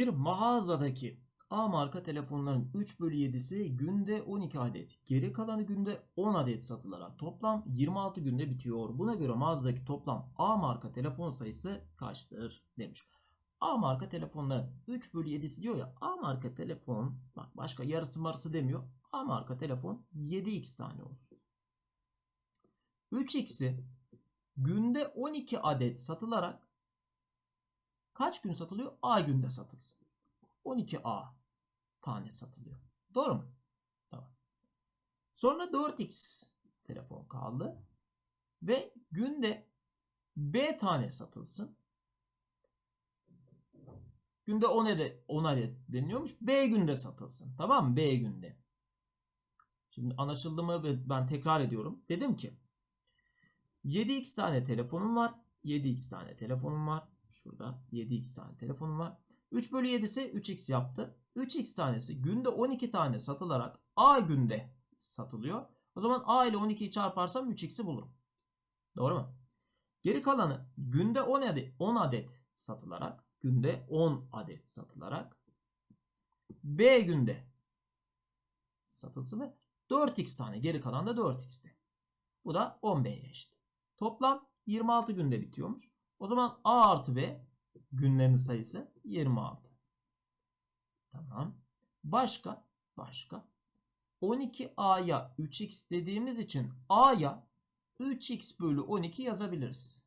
Bir mağazadaki A marka telefonların 3 bölü 7'si günde 12 adet. Geri kalanı günde 10 adet satılarak toplam 26 günde bitiyor. Buna göre mağazadaki toplam A marka telefon sayısı kaçtır demiş. A marka telefonların 3 bölü 7'si diyor ya A marka telefon bak başka yarısı marısı demiyor. A marka telefon 7x tane olsun. 3x'i günde 12 adet satılarak kaç gün satılıyor? A günde satılsın. 12A tane satılıyor. Doğru mu? Tamam. Sonra 4X telefon kaldı. Ve günde B tane satılsın. Günde 10 adet, 10 adet deniliyormuş. B günde satılsın. Tamam mı? B günde. Şimdi anlaşıldı mı? Ben tekrar ediyorum. Dedim ki 7x tane telefonum var. 7x tane telefonum var. Şurada 7x tane telefonum var. 3 bölü 7'si 3x yaptı. 3x tanesi günde 12 tane satılarak A günde satılıyor. O zaman A ile 12'yi çarparsam 3x'i bulurum. Doğru mu? Geri kalanı günde 10 adet, 10 adet satılarak günde 10 adet satılarak B günde satılsın ve 4x tane geri kalan da 4x'ti. Bu da 10B'ye eşit. Toplam 26 günde bitiyormuş. O zaman A artı B günlerin sayısı 26. Tamam. Başka? Başka. 12A'ya 3x dediğimiz için A'ya 3x bölü 12 yazabiliriz.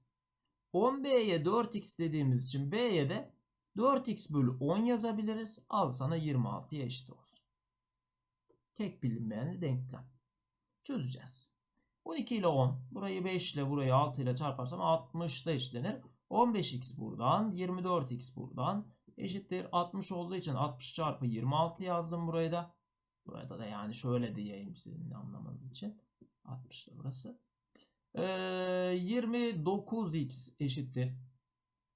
10B'ye 4x dediğimiz için B'ye de 4x bölü 10 yazabiliriz. Al sana 26'ya eşit olsun. Tek bilinmeyen denklem. Çözeceğiz. 12 ile 10. Burayı 5 ile burayı 6 ile çarparsam 60'da eşitlenir. 15x buradan 24x buradan eşittir 60 olduğu için 60 çarpı 26 yazdım buraya da. Burada da yani şöyle diyeyim sizin anlamanız için. 60 da burası. Ee, 29x eşittir.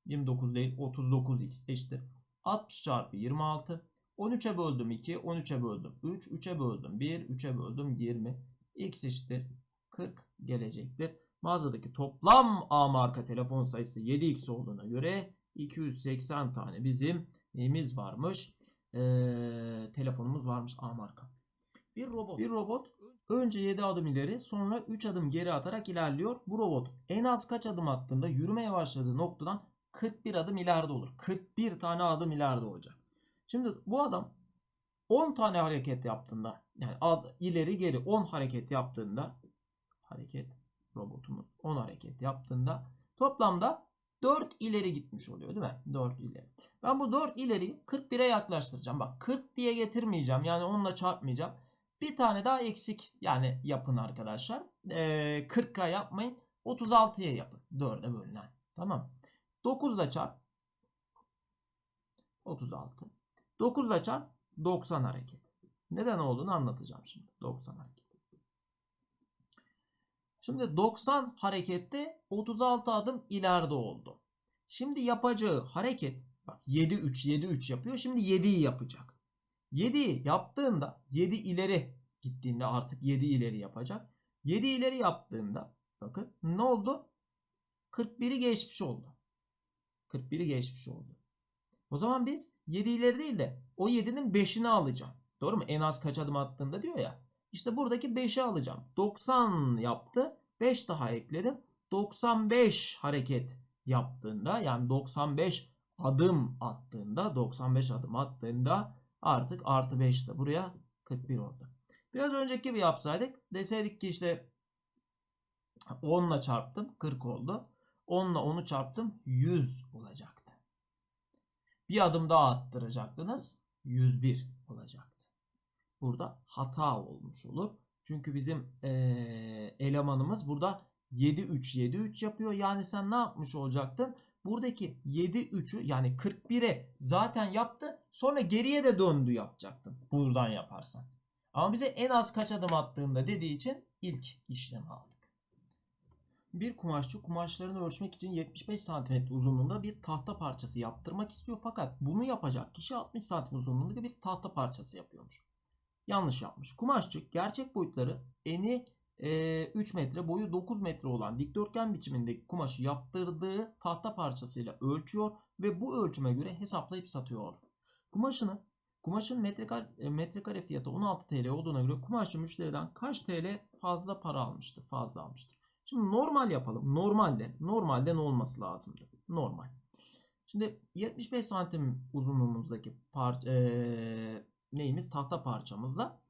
29 değil 39x eşittir. 60 çarpı 26. 13'e böldüm 2. 13'e böldüm 3. 3'e böldüm 1. 3'e böldüm 20. x eşittir 40 gelecektir. Mağazadaki toplam A marka telefon sayısı 7x olduğuna göre 280 tane bizim neyimiz varmış? Ee, telefonumuz varmış A marka. Bir robot. Bir robot önce 7 adım ileri sonra 3 adım geri atarak ilerliyor. Bu robot en az kaç adım attığında yürümeye başladığı noktadan 41 adım ileride olur. 41 tane adım ileride olacak. Şimdi bu adam 10 tane hareket yaptığında yani ad, ileri geri 10 hareket yaptığında hareket robotumuz 10 hareket yaptığında toplamda 4 ileri gitmiş oluyor değil mi? 4 ileri. Ben bu 4 ileriyi 41'e yaklaştıracağım. Bak 40 diye getirmeyeceğim. Yani onunla çarpmayacağım. Bir tane daha eksik yani yapın arkadaşlar. Ee, 40'a yapmayın. 36'ya yapın. 4'e bölünen. Tamam. 9 ile çarp. 36. 9 ile çarp. 90 hareket. Neden olduğunu anlatacağım şimdi. 90 hareket. Şimdi 90 harekette 36 adım ileride oldu. Şimdi yapacağı hareket bak 7 3 7 3 yapıyor. Şimdi 7'yi yapacak. 7'yi yaptığında 7 ileri gittiğinde artık 7 ileri yapacak. 7 ileri yaptığında bakın ne oldu? 41'i geçmiş oldu. 41'i geçmiş oldu. O zaman biz 7 ileri değil de o 7'nin 5'ini alacağım. Doğru mu? En az kaç adım attığında diyor ya. İşte buradaki 5'i alacağım. 90 yaptı. 5 daha ekledim. 95 hareket yaptığında yani 95 adım attığında 95 adım attığında artık artı 5 de buraya 41 oldu. Biraz önceki gibi yapsaydık deseydik ki işte 10 ile çarptım 40 oldu. 10 ile 10'u çarptım 100 olacaktı. Bir adım daha attıracaktınız 101 olacaktı. Burada hata olmuş olur. Çünkü bizim ee, elemanımız burada 7-3-7-3 yapıyor. Yani sen ne yapmış olacaktın? Buradaki 7-3'ü yani 41'e zaten yaptı. Sonra geriye de döndü yapacaktın. Buradan yaparsan. Ama bize en az kaç adım attığında dediği için ilk işlemi aldık. Bir kumaşçı kumaşlarını ölçmek için 75 cm uzunluğunda bir tahta parçası yaptırmak istiyor. Fakat bunu yapacak kişi 60 cm uzunluğunda bir tahta parçası yapıyormuş yanlış yapmış. Kumaşçı gerçek boyutları eni e, 3 metre boyu 9 metre olan dikdörtgen biçimindeki kumaşı yaptırdığı tahta parçasıyla ölçüyor ve bu ölçüme göre hesaplayıp satıyor. Kumaşını kumaşın metrekare, e, metrekare fiyatı 16 TL olduğuna göre kumaşçı müşteriden kaç TL fazla para almıştır? Fazla almıştır. Şimdi normal yapalım. Normalde normalde ne olması lazımdı? Normal. Şimdi 75 santim uzunluğumuzdaki parça eee, neyimiz tahta parçamızla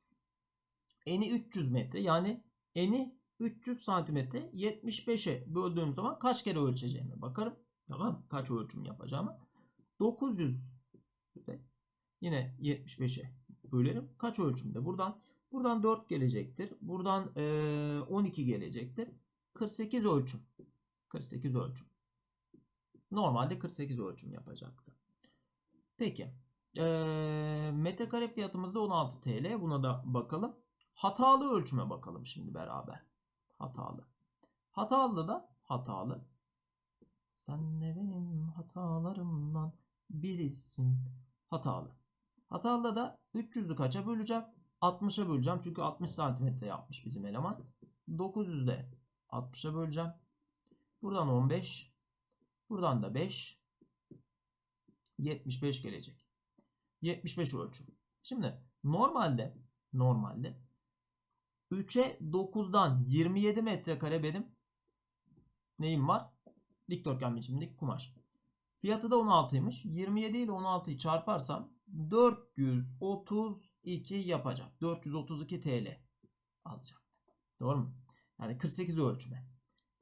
eni 300 metre yani eni 300 santimetre 75'e böldüğüm zaman kaç kere ölçeceğime bakarım. Tamam? Kaç ölçüm yapacağımı. 900 şöyle yine 75'e bölerim. Kaç ölçümde? Buradan buradan 4 gelecektir. Buradan eee, 12 gelecektir. 48 ölçüm. 48 ölçüm. Normalde 48 ölçüm yapacaktı. Peki. Eee metrekare fiyatımız da 16 TL. Buna da bakalım. Hatalı ölçüme bakalım şimdi beraber. Hatalı. Hatalı da hatalı. Sen de benim hatalarımdan birisin. Hatalı. Hatalı da 300'ü kaça böleceğim? 60'a böleceğim. Çünkü 60 santimetre yapmış bizim eleman. 900'ü de 60'a böleceğim. Buradan 15. Buradan da 5. 75 gelecek. 75 ölçüm. Şimdi normalde normalde 3'e 9'dan 27 metrekare benim neyim var? Dikdörtgen biçimindeki kumaş. Fiyatı da 16'ymış. 27 ile 16'yı çarparsam 432 yapacak. 432 TL alacak. Doğru mu? Yani 48 ölçüme.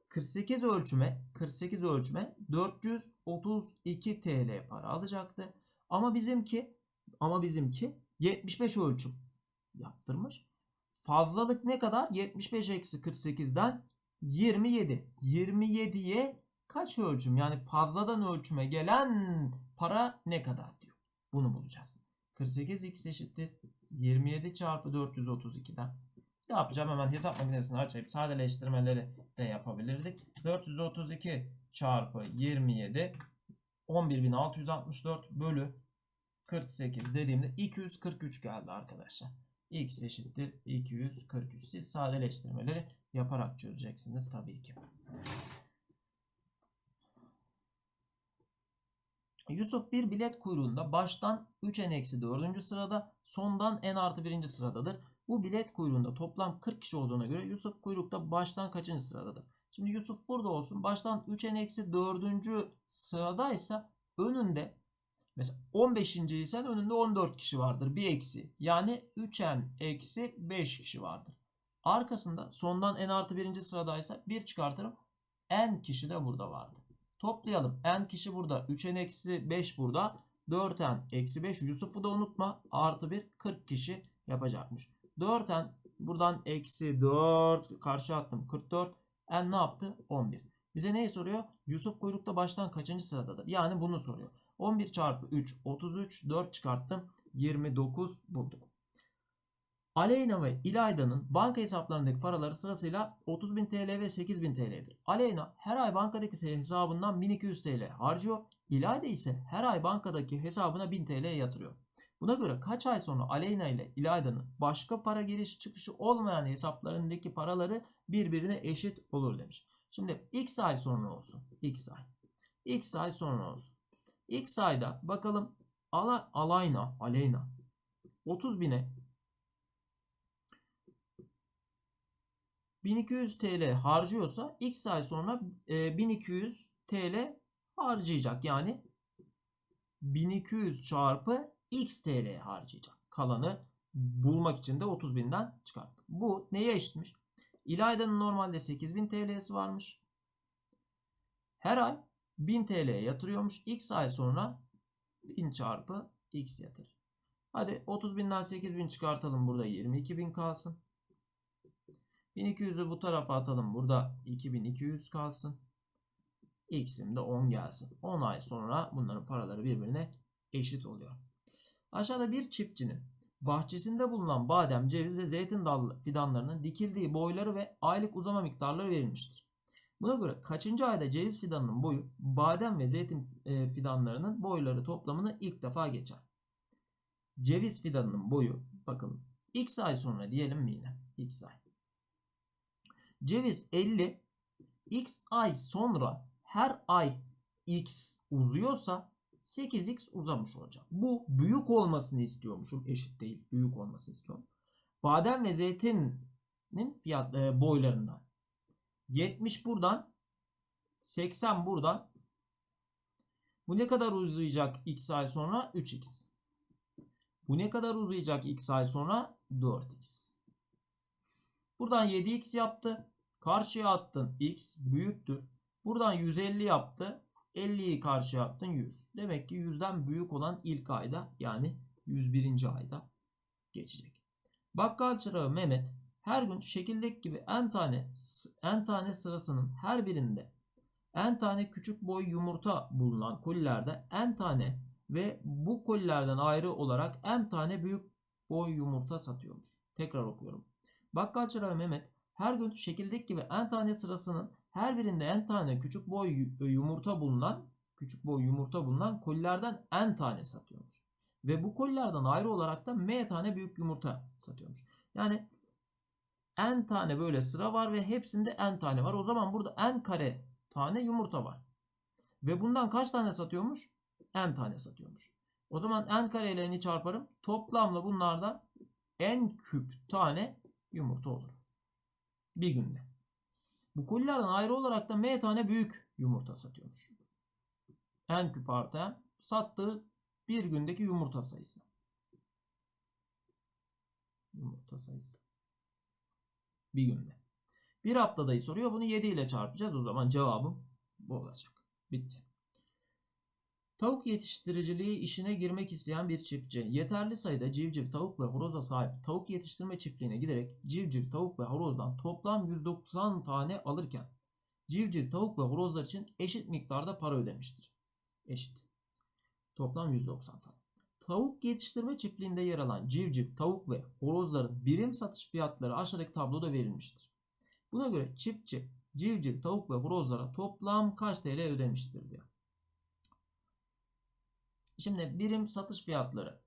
48 ölçüme 48 ölçüme 432 TL para alacaktı. Ama bizimki ama bizimki 75 ölçüm yaptırmış. Fazlalık ne kadar? 75 eksi 48'den 27. 27'ye kaç ölçüm? Yani fazladan ölçüme gelen para ne kadar diyor. Bunu bulacağız. 48 x eşittir 27 çarpı 432'den. Ne yapacağım? Hemen hesap makinesini açıp sadeleştirmeleri de yapabilirdik. 432 çarpı 27 11664 bölü 48 dediğimde 243 geldi arkadaşlar. X eşittir 243. Siz sadeleştirmeleri yaparak çözeceksiniz tabii ki. Yusuf bir bilet kuyruğunda baştan 3n-4. sırada sondan n artı 1. sıradadır. Bu bilet kuyruğunda toplam 40 kişi olduğuna göre Yusuf kuyrukta baştan kaçıncı sıradadır? Şimdi Yusuf burada olsun. Baştan 3n-4. sıradaysa önünde mesela 15. ise önünde 14 kişi vardır. Bir eksi. Yani 3n eksi 5 kişi vardır. Arkasında sondan n artı 1. sıradaysa 1 çıkartırım. n kişi de burada vardır. Toplayalım. n kişi burada. 3n eksi 5 burada. 4n eksi 5. Yusuf'u da unutma. Artı 1 40 kişi yapacakmış. 4n buradan eksi 4 karşı attım 44. n ne yaptı? 11. Bize neyi soruyor? Yusuf kuyrukta baştan kaçıncı sıradadır? Yani bunu soruyor. 11 çarpı 3 33 4 çıkarttım 29 bulduk. Aleyna ve İlayda'nın banka hesaplarındaki paraları sırasıyla 30.000 TL ve 8.000 TL'dir. Aleyna her ay bankadaki hesabından 1200 TL harcıyor. İlayda ise her ay bankadaki hesabına 1000 TL yatırıyor. Buna göre kaç ay sonra Aleyna ile İlayda'nın başka para giriş çıkışı olmayan hesaplarındaki paraları birbirine eşit olur demiş. Şimdi x ay sonra olsun. x ay. x ay sonra olsun. X ayda bakalım Ala, Alayna, Aleyna 30 bine 1200 TL harcıyorsa x ay sonra e, 1200 TL harcayacak. Yani 1200 çarpı x TL harcayacak. Kalanı bulmak için de 30 binden çıkarttık. Bu neye eşitmiş? İlayda'nın normalde 8000 TL'si varmış. Her ay 1000 TL yatırıyormuş. X ay sonra 1000 çarpı x yatır. Hadi 30 binden 8000 çıkartalım. Burada 22.000 kalsın. 1200'ü bu tarafa atalım. Burada 2200 kalsın. X'im de 10 gelsin. 10 ay sonra bunların paraları birbirine eşit oluyor. Aşağıda bir çiftçinin bahçesinde bulunan badem, ceviz ve zeytin dallı fidanlarının dikildiği boyları ve aylık uzama miktarları verilmiştir. Buna göre kaçıncı ayda ceviz fidanının boyu badem ve zeytin e, fidanlarının boyları toplamını ilk defa geçer. Ceviz fidanının boyu bakalım x ay sonra diyelim mi yine? x ay. Ceviz 50 x ay sonra her ay x uzuyorsa 8x uzamış olacak. Bu büyük olmasını istiyormuşum. Eşit değil. Büyük olmasını istiyorum. Badem ve zeytinin fiyat e, boylarından. 70 buradan 80 buradan. Bu ne kadar uzayacak x ay sonra? 3x. Bu ne kadar uzayacak x ay sonra? 4x. Buradan 7x yaptı. Karşıya attın x büyüktür. Buradan 150 yaptı. 50'yi karşıya attın 100. Demek ki 100'den büyük olan ilk ayda yani 101. ayda geçecek. Bakkal çırağı Mehmet her gün şekildeki gibi n tane n tane sırasının her birinde n tane küçük boy yumurta bulunan kolilerde n tane ve bu kolilerden ayrı olarak n tane büyük boy yumurta satıyormuş. Tekrar okuyorum. Bakkal çırağı Mehmet her gün şekildeki gibi n tane sırasının her birinde n tane küçük boy yumurta bulunan küçük boy yumurta bulunan kolilerden n tane satıyormuş. Ve bu kolilerden ayrı olarak da m tane büyük yumurta satıyormuş. Yani n tane böyle sıra var ve hepsinde n tane var. O zaman burada n kare tane yumurta var. Ve bundan kaç tane satıyormuş? n tane satıyormuş. O zaman n kare ile n'i çarparım. Toplamla bunlardan n küp tane yumurta olur. Bir günde. Bu kolilerden ayrı olarak da m tane büyük yumurta satıyormuş. n küp artı n sattığı bir gündeki yumurta sayısı. Yumurta sayısı. Bir günde. Bir haftadayı soruyor. Bunu 7 ile çarpacağız. O zaman cevabım bu olacak. Bitti. Tavuk yetiştiriciliği işine girmek isteyen bir çiftçi yeterli sayıda civciv, tavuk ve horoza sahip tavuk yetiştirme çiftliğine giderek civciv, tavuk ve horozdan toplam 190 tane alırken civciv, tavuk ve horozlar için eşit miktarda para ödemiştir. Eşit. Toplam 190 tane. Tavuk yetiştirme çiftliğinde yer alan civciv, tavuk ve horozların birim satış fiyatları aşağıdaki tabloda verilmiştir. Buna göre çiftçi civciv, tavuk ve horozlara toplam kaç TL ödemiştir diyor. Şimdi birim satış fiyatları.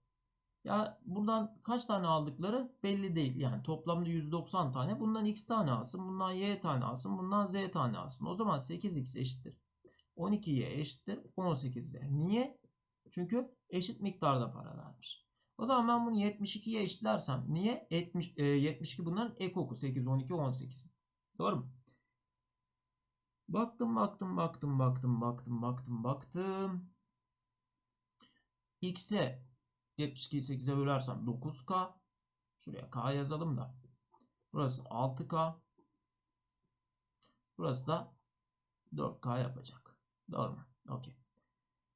Ya buradan kaç tane aldıkları belli değil. Yani toplamda 190 tane. Bundan x tane alsın. Bundan y tane alsın. Bundan z tane alsın. O zaman 8x eşittir. 12y eşittir. 18z. Niye? Çünkü eşit miktarda para vermiş. O zaman ben bunu 72'ye eşitlersem niye? 70, e, 72 bunların ek oku. 8, 12, 18. Doğru mu? Baktım baktım baktım baktım baktım baktım baktım. X'e 72'yi 8'e bölersem 9K. Şuraya K yazalım da. Burası 6K. Burası da 4K yapacak. Doğru mu? Okey.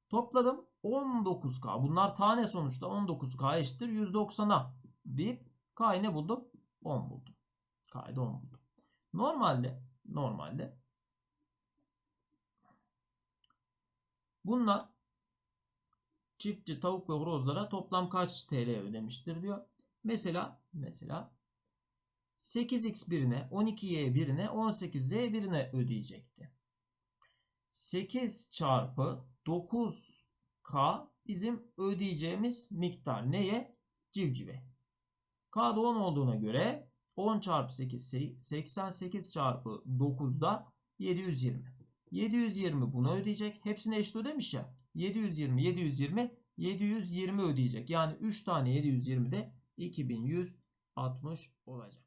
Topladım 19K. Bunlar tane sonuçta 19K eşittir 190'a deyip K'yı ne buldum? 10 buldum. K'yı da 10 buldum. Normalde normalde bunlar çiftçi tavuk ve horozlara toplam kaç TL ödemiştir diyor. Mesela mesela 8x birine, 12y birine, 18z birine ödeyecekti. 8 çarpı 9k bizim ödeyeceğimiz miktar neye? Civcive. K'da 10 olduğuna göre 10 çarpı 8 88 çarpı 9'da 720. 720 bunu ödeyecek. Hepsini eşit ödemiş ya. 720, 720, 720 ödeyecek. Yani 3 tane 720 de 2160 olacak.